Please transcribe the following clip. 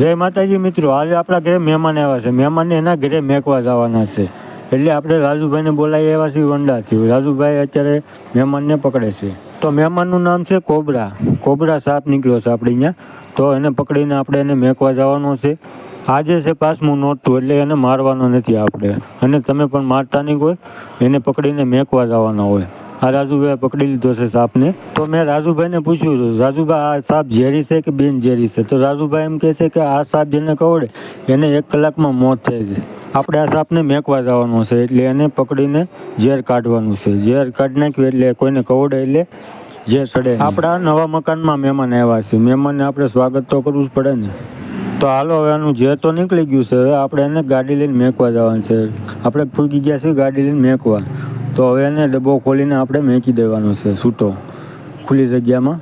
જય માતાજી મિત્રો, આજે આપણા ઘરે મહેમાન આવ્યા છે. મહેમાનને એના ઘરે મેકવા જવાના છે. એટલે આપણે રાજુભાઈને બોલાવી આવ્યા છીએ વંડાથી. રાજુભાઈ અત્યારે મહેમાનને પકડે છે. તો મહેમાનનું નામ છે કોબરા. કોબરા સાપ નીકળ્યો છે આપણે અહીંયા. તો એને પકડીને આપણે એને મેકવા જવાનો છે. આજે છે પાંચમું નોટતું એટલે એને મારવાનો નથી આપણે. અને તમે પણ મારતા નહીં હોય એને પકડીને મેકવા જવાના હોય. આ રાજુભાઈ પકડી લીધો છે સાપને. તો મેં રાજુભાઈને પૂછ્યું હતું રાજુભાઈ આ સાપ ઝેરી છે કે બિન ઝેરી છે? તો રાજુભાઈ એમ કહે છે કે આ સાપ જેને કવડે એને એક કલાકમાં મોત થાય છે આપણે આ સાપને મેંકવા જવાનું છે, એટલે એને પકડીને ઝેર કાઢવાનું છે. ઝેર કાઢી નાખ્યું એટલે કોઈને કવડે એટલે ઝેર ચડે આપણા નવા મકાનમાં મહેમાન આવ્યા છે મહેમાનને આપણે સ્વાગત તો કરવું જ પડે ને. તો હાલો, હવે આનું ઝેર તો નીકળી ગયું છે. હવે આપણે એને ગાડી લઈને મેંકવા જવાનું છે. આપણે ફૂગી ગયા છીએ ગાડી લઈને મેકવા. તો હવે એને ડબ્બો ખોલીને આપણે મેકી દેવાનો છે છૂટો ખુલ્લી જગ્યામાં.